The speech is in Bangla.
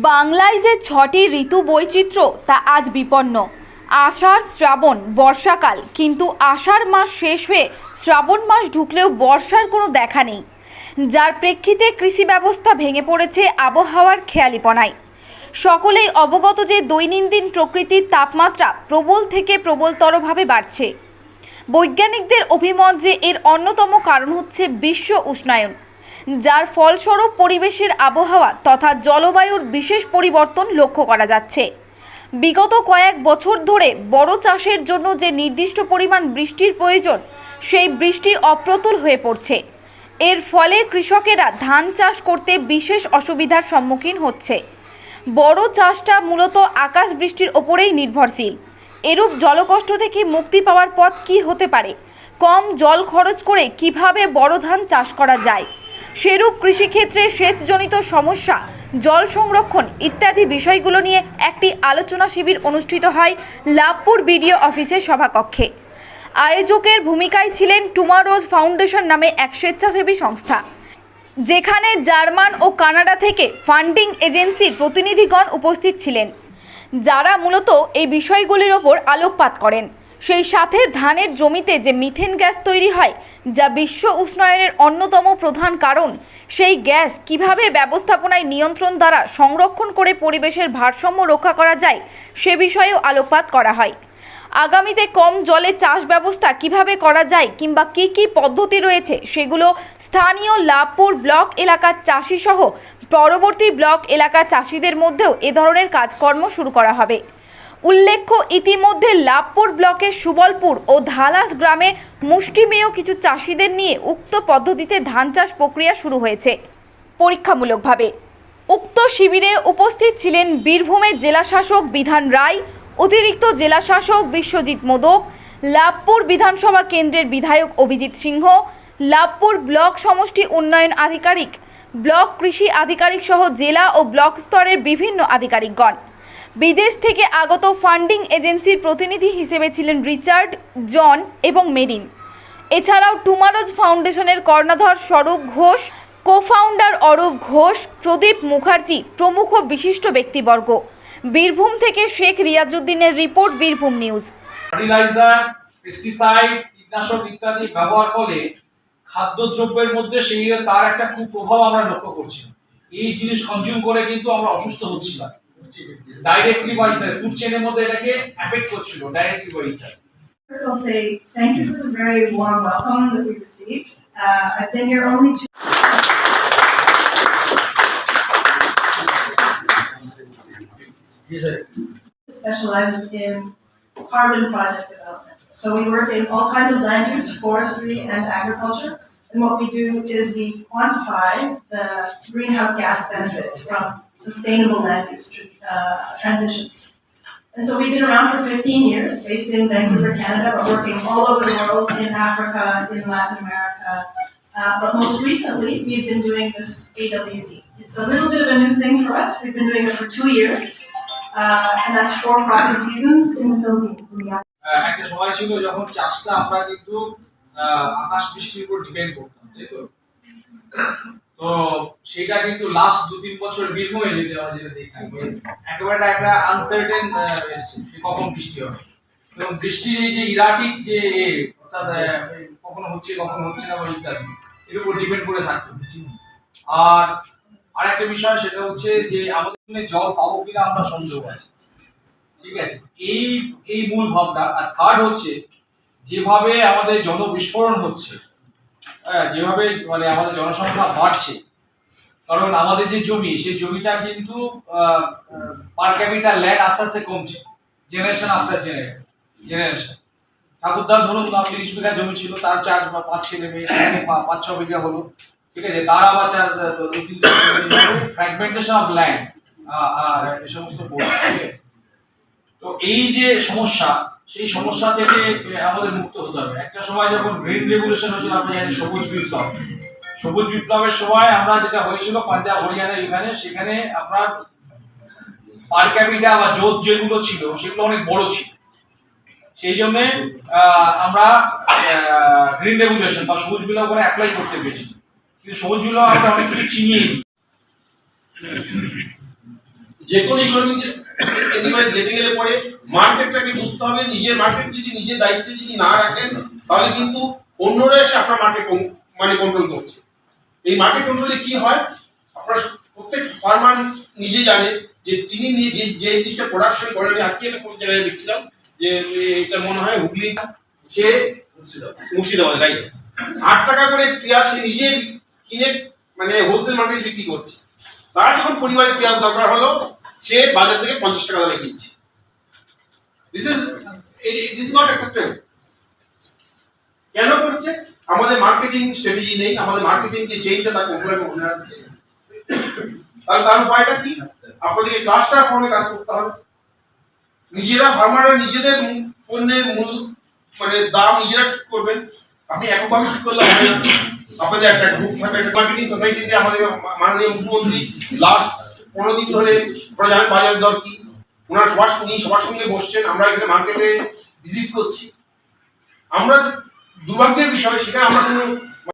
বাংলায় যে ছটি ঋতু বৈচিত্র্য, তা আজ বিপন্ন। আষাঢ়, শ্রাবণ, বর্ষাকাল। কিন্তু আষাঢ় মাস শেষ হয়ে শ্রাবণ মাস ঢুকলেও বর্ষার কোনো দেখা নেই। যার প্রেক্ষিতে কৃষি ব্যবস্থা ভেঙে পড়েছে আবহাওয়ার খেয়ালিপনায়। সকলেই অবগত যে দৈনন্দিন প্রকৃতির তাপমাত্রা প্রবল থেকে প্রবলতরভাবে বাড়ছে। বৈজ্ঞানিকদের অভিমত যে এর অন্যতম কারণ হচ্ছে বিশ্ব উষ্ণায়ন। যার ফলস্বরূপ পরিবেশের আবহাওয়া তথা জলবায়ুর বিশেষ পরিবর্তন লক্ষ্য করা যাচ্ছে। বিগত কয়েক বছর ধরে বড় চাষের জন্য যে নির্দিষ্ট পরিমাণ বৃষ্টির প্রয়োজন, সেই বৃষ্টি অপ্রতুল হয়ে পড়ছে। এর ফলে কৃষকেরা ধান চাষ করতে বিশেষ অসুবিধার সম্মুখীন হচ্ছে। বড় চাষটা মূলত আকাশ বৃষ্টির ওপরেই নির্ভরশীল। এরূপ জলকষ্ট থেকে মুক্তি পাওয়ার পথ কি হতে পারে? কম জল খরচ করে কীভাবে বড় ধান চাষ করা যায়? সেরূপ কৃষিক্ষেত্রে সেচজনিত সমস্যা, জল সংরক্ষণ ইত্যাদি বিষয়গুলো নিয়ে একটি আলোচনা শিবির অনুষ্ঠিত হয় লাভপুর বিডিও অফিসের সভাকক্ষে। আয়োজকের ভূমিকায় ছিলেন টুমারোজ ফাউন্ডেশন নামে এক স্বেচ্ছাসেবী সংস্থা, যেখানে জার্মান ও কানাডা থেকে ফান্ডিং এজেন্সির প্রতিনিধিগণ উপস্থিত ছিলেন, যারা মূলত এই বিষয়গুলির ওপর আলোকপাত করেন। সেই সাথে ধানের জমিতে যে মিথেন গ্যাস তৈরি হয়, যা বিশ্ব উষ্ণায়নের অন্যতম প্রধান কারণ, সেই গ্যাস কীভাবে ব্যবস্থাপনায় নিয়ন্ত্রণ দ্বারা সংরক্ষণ করে পরিবেশের ভারসাম্য রক্ষা করা যায়, সে বিষয়েও আলোকপাত করা হয়। আগামীতে কম জলে চাষ ব্যবস্থা কীভাবে করা যায় কিংবা কি কি পদ্ধতি রয়েছে, সেগুলো স্থানীয় লাভপুর ব্লক এলাকার চাষি সহ পরবর্তী ব্লক এলাকার চাষিদের মধ্যেও এ ধরনের কাজকর্ম শুরু করা হবে। উল্লেখ্য, ইতিমধ্যে লাভপুর ব্লকের সুবলপুর ও ধালাস গ্রামে মুষ্টিমেয় কিছু চাষিদের নিয়ে উক্ত পদ্ধতিতে ধান চাষ প্রক্রিয়া শুরু হয়েছে। পরীক্ষামূলকভাবে। উক্ত শিবিরে উপস্থিত ছিলেন বীরভূমের জেলাশাসক বিধান রায়, অতিরিক্ত জেলাশাসক বিশ্বজিৎ মোদক, লাভপুর বিধানসভা কেন্দ্রের বিধায়ক অভিজিৎ সিংহ, লাভপুর ব্লক সমষ্টি উন্নয়ন আধিকারিক, ব্লক কৃষি আধিকারিক সহ জেলা ও ব্লক স্তরের বিভিন্ন আধিকারিকগণ। বিদেশ থেকে আগত ফান্ডিং এজেন্সির প্রতিনিধি হিসেবে ছিলেন রিচার্ড, জন এবং মেরিন। এছাড়াও টুমারোজ ফাউন্ডেশনের কর্ণধার স্বরূপ ঘোষ, কোফাউন্ডার অরূপ ঘোষ, প্রদীপ মুখার্জি প্রমুখ বিশিষ্ট ব্যক্তিবর্গ। বীরভূম থেকে Sheikh রিয়াজুদ্দিনের report, Birbhum news. Fertilizer, pesticide, কীটনাশক ইত্যাদি ব্যবহার ফলে খাদ্যদ্রব্যের মধ্যে সেই তার একটা কুপ্রভাব আমরা লক্ষ্য করছি। এই জিনিস কনজিউম করে কিন্তু আমরা অসুস্থ হচ্ছিলাম ডাইরেক্টলি বা ফুড চেনের মধ্যে এটাকে এফেক্ট করছিল ডাইরেক্টলি বা ইত্যাদি First, I'll say thank you for the very warm welcome that we've received. Uh, I've been here only two specializes in carbon project development. So we work in all kinds of land use, forestry and agriculture. And what we do is we quantify the greenhouse gas benefits from sustainable land use tr- uh, transitions. And so we've been around for 15 years, based in Vancouver, Canada, but working all over the world, in Africa, in Latin America. Uh, but most recently, we've been doing this AWD. It's a little bit of a new thing for us. We've been doing it for two years, uh, and that's four cropping seasons in the Philippines. In the আহ, একটা সময় ছিল যখন চাষটা আমরা কিন্তু আহ, আকাশ বৃষ্টির উপর ডিপেন্ড করতাম তাই তো তো সেটা কিন্তু লাস্ট দু তিন বছর বীরভূমে যদি আমরা যেটা দেখছি। একেবারে একটা আনসার্টেন কখন বৃষ্টি হবে। এবং বৃষ্টির এই যে ইরাটিক যে অর্থাৎ কখনো হচ্ছে কখনো হচ্ছে না বা ইত্যাদি, এর উপর ডিপেন্ড করে থাকতে হচ্ছে আর আরেকটা বিষয়, সেটা হচ্ছে যে আমাদের জল পাবো কিনা আমরা সন্দেহ আছে। ঠিক আছে? এই এই মূল ভাবনা আর থার্ড হচ্ছে, যেভাবে আমাদের জনবিস্ফোরণ হচ্ছে হ্যাঁ যেভাবে মানে আমাদের জনসংখ্যা বাড়ছে, কারণ আমাদের যে জমি, সেই জমিটা কিন্তু পার ক্যাপিটাল ল্যান্ড আস্তে আস্তে কমছে জেনারেশন আফটার জেনারেশন ঠাকুরদার ধরুন তিরিশ বিঘা জমি ছিল, তার চার বা পাঁচ ছেলে মেয়ে পাঁচ ছ বিঘা হলো, ঠিক আছে? তার আবার চার ফ্র্যাগমেন্টেশন অফ ল্যান্ড এই সমস্ত তো এই যে সমস্যা সেই সমস্যা থেকে আমাদের মুক্ত হতে হবে। একটা সময় যখন গ্রিন রেগুলেশন হয়েছিল আপনি জানেন সবুজ বিপ্লব সবুজ বিপ্লবের সময় আমরা যেটা হয়েছিল, পাঞ্জাব, হরিয়ানা এখানে সেখানে আপনার পার ক্যাপিটা বা জোত যেগুলো ছিল, সেগুলো অনেক বড় ছিল। সেই জন্য আমরা গ্রিন রেগুলেশন বা সবুজ বিপ্লব করে অ্যাপ্লাই করতে পেরেছি। কিন্তু সবুজ বিপ্লব আমরা অনেক কিছু চিনিয়ে যে কোনো ইকোনমি এনিওয়ে যেতে গেলে পরে মার্কেটটাকে বুঝতে হবে, নিজের মার্কেট যদি নিজের দায়িত্বে যদি না রাখেন, তাহলে কিন্তু অন্যরা এসে আপনার মার্কেট মানে কন্ট্রোল করছে। এই মার্কেট কন্ট্রোলে কি হয়? আপনার প্রত্যেক ফার্মার নিজে জানে যে তিনি যে- যে জিনিসটা প্রোডাকশন করেন আমি আজকে একটা কোন জায়গায় দেখছিলাম যে এটা মনে হয় হুগলি সে মুর্শিদাবাদ রাইট আট টাকা করে পেঁয়াজ সে নিজে কিনে মানে হোলসেল মার্কেট বিক্রি করছে। তার যখন পরিবারের পেঁয়াজ দরকার হলো সে বাজার থেকে পঞ্চাশ টাকা দামে কিনছে। কেন করছে? আমাদের মার্কেটিং স্ট্র্যাটেজি নেই, আমাদের মার্কেটিং যে চেইনটা তাকে ওপরে মনে রাখছে তাহলে তার উপায়টা কি? আপনাদেরকে ক্লাস্টার ফর্মে কাজ করতে হবে। নিজেরা ফার্মাররা নিজেদের পণ্যের মূল মানে দাম নিজেরা ঠিক করবেন। আপনি এককভাবে ঠিক করলে হবে না। আপনাদের একটা গ্রুপ থাকবে একটা মার্কেটিং সোসাইটিতে আমাদের মাননীয় মুখ্যমন্ত্রী লাস্ট পনেরো দিন ধরে ওরা জানেন বাজার দর কি? ওনারা সবার সঙ্গে সবার সঙ্গে বসছেন, আমরা এখানে মার্কেটে ভিজিট করছি। আমরা দুর্ভাগ্যের বিষয়, সেখানে আমরা কোনো